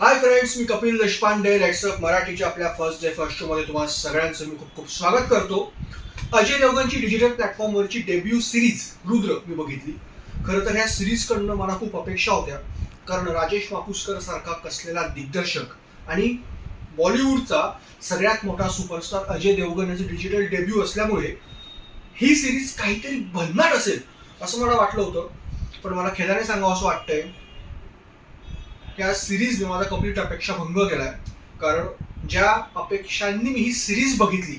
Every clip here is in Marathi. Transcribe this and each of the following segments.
हाय फ्रेंड्स मी कपिल देशपांडे लेट्सअप मराठीच्या आपल्या फर्स्ट डे फर्स्ट शोमध्ये तुम्हाला सगळ्यांचं मी खूप खूप स्वागत करतो. अजय देवगनची डिजिटल प्लॅटफॉर्मवरची डेब्यू सिरीज रुद्र मी बघितली. खरं तर ह्या सिरीजकडनं मला खूप अपेक्षा होत्या कारण राजेश मापुसकर सारखा कसलेला दिग्दर्शक आणि बॉलिवूडचा सगळ्यात मोठा सुपरस्टार अजय देवगन याचं डिजिटल डेब्यू असल्यामुळे ही सिरीज काहीतरी भन्नाट असेल असं मला वाटलं होतं. पण मला खेदाने सांगावं असं वाटतंय या सिरीजने माझा कंप्लीट अपेक्षा भंग केलाय. कारण ज्या अपेक्षांनी मी ही सिरीज बघितली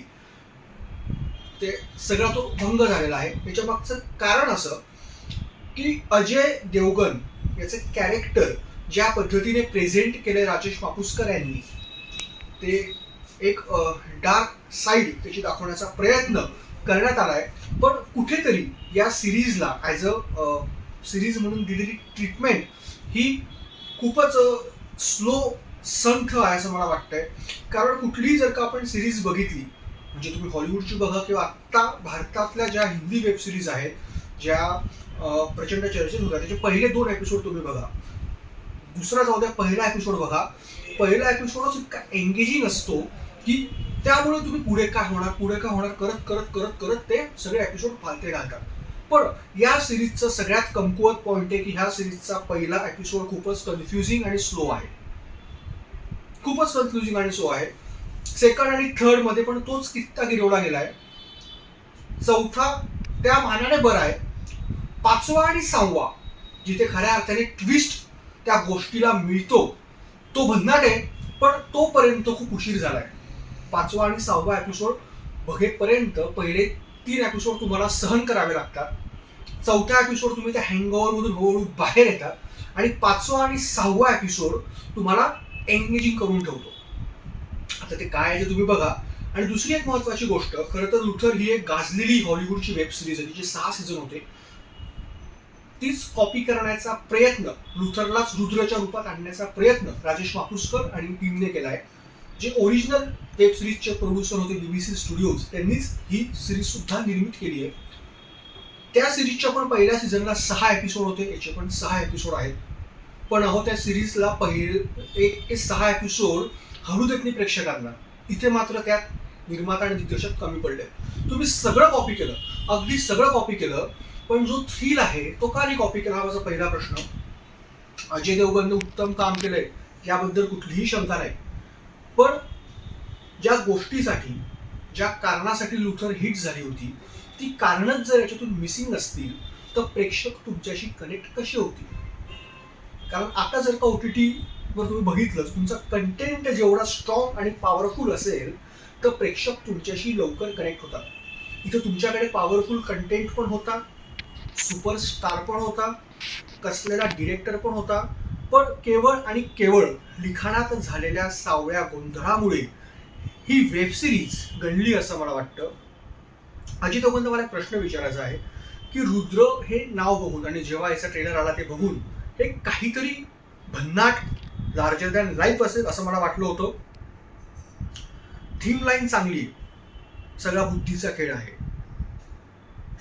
ते सगळा तो भंग झालेला आहे. त्याच्या मागचं कारण असं की अजय देवगन याचे कॅरेक्टर ज्या पद्धतीने प्रेझेंट केले राजेश मापुसकर यांनी ते एक डार्क साईड त्याची दाखवण्याचा प्रयत्न करण्यात आलाय. पण कुठेतरी या सिरीजला ॲज अ सिरीज म्हणून दिलेली ट्रीटमेंट ही खूपच स्लो संथ आहे असं मला वाटतंय. कारण कुठलीही जर का आपण सिरीज बघितली म्हणजे तुम्ही हॉलिवूडची बघा किंवा आत्ता भारतातल्या ज्या हिंदी वेब सिरीज आहेत ज्या प्रचंड चर्चेत होत्या त्याचे पहिले दोन एपिसोड तुम्ही बघा. दुसरा जाऊ द्या पहिला एपिसोड बघा. पहिला एपिसोडच इतका एंगेजिंग असतो की त्यामुळे तुम्ही पुढे काय होणार पुढे काय होणार करत करत करत करत ते सगळे एपिसोड फालते घालतात. पण या सिरीजचं सगळ्यात कमकुवत पॉईंट आहे की ह्या सिरीजचा पहिला एपिसोड खूपच कन्फ्युजिंग आणि स्लो आहे. खूपच कन्फ्युजिंग आणि स्लो आहे. सेकंड आणि थर्डमध्ये पण तोच कित्ता गिरवला गेलाय. चौथा त्या मानाने बरा आहे. पाचवा आणि सहावा जिथे खऱ्या अर्थाने ट्विस्ट त्या गोष्टीला मिळतो तो भन्नाट आहे पण तोपर्यंत खूप उशीर झालाय. पाचवा आणि सहावा एपिसोड बघेपर्यंत पहिले तीन एपिसोड तुम्हाला सहन करावे लागतात. चौथा एपिसोड तुम्ही त्या हँगओव्हरमधून हळूहळू बाहेर येतात आणि पाचवा आणि सहावा एपिसोड तुम्हाला एंगेजिंग करून ठेवतो. आता ते काय आहे ते तुम्ही बघा. आणि दुसरी एक महत्वाची गोष्ट खरं तर लुथर ही एक गाजलेली हॉलिवूडची वेब सिरीज आहे तिचे सहा सीझन होते. तीच कॉपी करण्याचा प्रयत्न लुथरलाच रुद्रच्या रूपात आणण्याचा प्रयत्न राजेश मापुसकर आणि टीमने केला आहे जे ओरिजिनल वेब सिरीजचे प्रोड्युसर होते बीबीसी स्टुडिओज त्यांनीच ही सिरीज सुद्धा निर्मित केली आहे. त्या सिरीजच्या पण पहिल्या सीझनला सहा एपिसोड होते याचे पण सहा एपिसोड आहेत. पण अहो त्या सिरीजला पहिले एक ते सहा एपिसोड हळू देत नाही प्रेक्षकांना. इथे मात्र त्यात निर्माता आणि दिग्दर्शक कमी पडले. तुम्ही सगळं कॉपी केलं अगदी सगळं कॉपी केलं पण जो थ्रिल आहे तो का नाही कॉपी केला हा माझा पहिला प्रश्न. अजय देवगनने उत्तम काम केलंय याबद्दल कुठलीही शंका नाही. पण ज्या गोष्टीसाठी ज्या कारणासाठी लुथर हिट झाली होती ती कारणच जर याच्यातून मिसिंग असतील तर प्रेक्षक तुमच्याशी कनेक्ट कसे होतील? कारण आता जर का ओ टी टीवर तुम्ही बघितलं तुमचा कंटेंट जेवढा स्ट्रॉंग आणि पॉवरफुल असेल तर प्रेक्षक तुमच्याशी लवकर कनेक्ट होतात. इथं तुमच्याकडे पॉवरफुल कंटेंट पण होता सुपरस्टार पण होता कसलेला डिरेक्टर पण होता पण केवळ आणि केवळ लिखाणात झालेल्या सावळ्या गोंधळामुळे ही वेब सिरीज गणली असं मला वाटतं. अजित ओगंद मला एक प्रश्न विचारायचा आहे की रुद्र हे नाव बघून आणि जेव्हा याचा ट्रेलर आला ते बघून हे काहीतरी भन्नाट लार्जर दॅन लाईफ असेल असं मला वाटलं होतं. थीम लाईन चांगली सगळा बुद्धीचा खेळ आहे.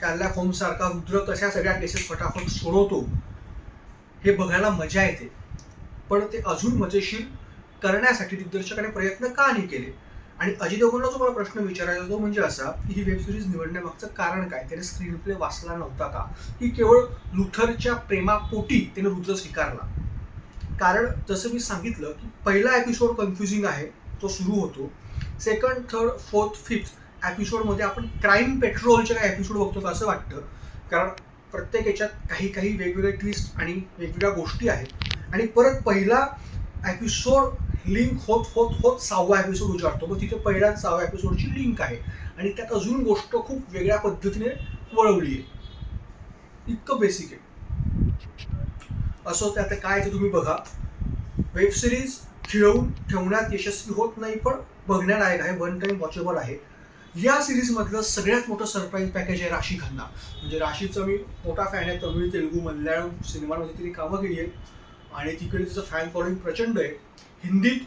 शार्लॅक होम सारखा रुद्र कशा सगळ्या केसेस फटाफट सोडवतो हे बघायला मजा येते. पण ते अजून मजेशीर करण्यासाठी दिग्दर्शकाने प्रयत्न का नाही केले? आणि अजित देवगणला जो मला प्रश्न विचारायचा तो म्हणजे असा की ही वेब सिरीज निवडण्यामागचं कारण काय? त्याने स्क्रीन प्ले वाचला नव्हता का? की केवळ लुथरच्या प्रेमापोटी त्याने रुद्र स्वीकारला. कारण जसं मी सांगितलं की पहिला एपिसोड कन्फ्युजिंग आहे तो सुरू होतो. सेकंड थर्ड फोर्थ फिफ्थ एपिसोडमध्ये आपण क्राईम पेट्रोलचे काही एपिसोड बघतो का असं वाटतं. कारण प्रत्येक याच्यात काही काही वेगवेगळे ट्विस्ट आणि वेगवेगळ्या गोष्टी आहेत. आणि परत पहिला एपिसोड लिंक होत होत होत सहावा एपिसोड उजाडतो. मग तिथे पहिल्या आणि सहाव्या एपिसोडची लिंक आहे. आणि त्यात अजून गोष्ट खूप वेगळ्या पद्धतीने वळवली आहे. इतकं बेसिक आहे. असं त्यात आता काय ते तुम्ही बघा. वेब सिरीज खिळवून ठेवण्यात यशस्वी होत नाही पण बघण्यालायक आहे वन टाइम वॉचेबल आहे. या सिरीजमधलं सगळ्यात मोठं सरप्राईज पॅकेज आहे राशी खन्ना. म्हणजे राशीचं मी मोठा फॅन आहे तमिळ तेलुगू मल्याळम सिनेमांमध्ये तिने कामं केली आहेत. आणि तिकडे तिचं फॅन फॉलोईंग प्रचंड आहे. हिंदीत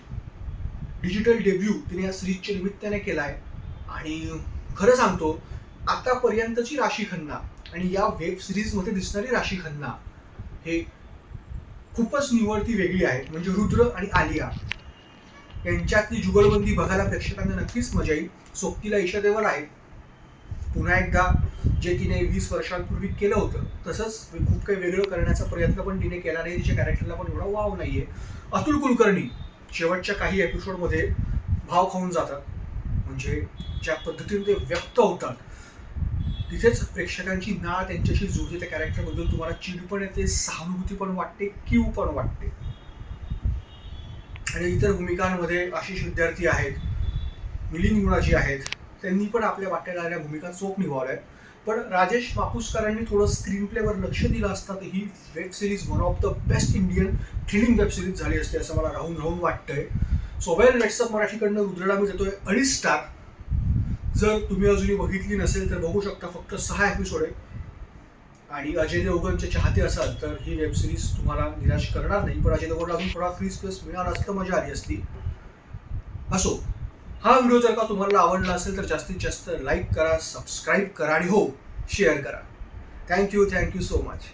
डिजिटल डेब्यू तिने या सिरीजच्या निमित्ताने केला आहे. आणि खरं सांगतो आतापर्यंतची राशी खन्ना आणि या वेब सिरीजमध्ये दिसणारी राशी खन्ना हे खूपच निवड ती वेगळी आहे. म्हणजे रुद्र आणि आलिया. यांच्यातली जुगलबंदी बघायला प्रेक्षकांना नक्कीच मजा येईल. सोबतीला ईशा देवल आहे पुन्हा एकदा जे तिने वीस वर्षांपूर्वी केलं होतं तसंच खूप काही वेगळं करण्याचा प्रयत्न पण तिने केला नाही. तिच्या कॅरेक्टरला पण एवढा वाव नाहीये. अतुल कुलकर्णी शेवटच्या काही एपिसोडमध्ये भाव खाऊन जातात. म्हणजे ज्या पद्धतीने ते व्यक्त होतात. तिथेच प्रेक्षकांची नाळ त्यांच्याशी जुळते त्या कॅरेक्टरबद्दल तुम्हाला चीड पण येते सहानुभूती पण वाटते किव पण वाटते. आणि इतर भूमिकांमध्ये आशिष विद्यार्थी आहेत मिलिंद गुणाजी आहेत त्यांनी पण आपल्या वाट्याला आलेल्या भूमिका चोख निभावल्या. आहेत पण राजेश मापुसकरांनी थोडं स्क्रीन प्लेवर लक्ष दिलं असतं तर ही web series one of the best Indian thrilling web series झाली असते असं मला राहून राहून वाटतंय. सोबेल व्हॉट्सअप मराठीकडनं रुद्रला मी देतोय अडीच स्टार जर तुम्ही अजूनही बघितली नसेल तर बघू शकता फक्त सहा एपिसोड आहे. आणि अजय देवगणचे चाहते असाल तर ही वेब सिरीज तुम्हाला निराश करणार नाही. पण अजय देवगणला अजून थोडा फ्री स्पेस मिळाला असतं मजा आली असती. असो हा व्हिडिओ जर का तुम्हाला आवडला असेल तर जास्तीत जास्त लाईक करा सबस्क्राईब करा आणि हो शेअर करा. Thank you thank you so much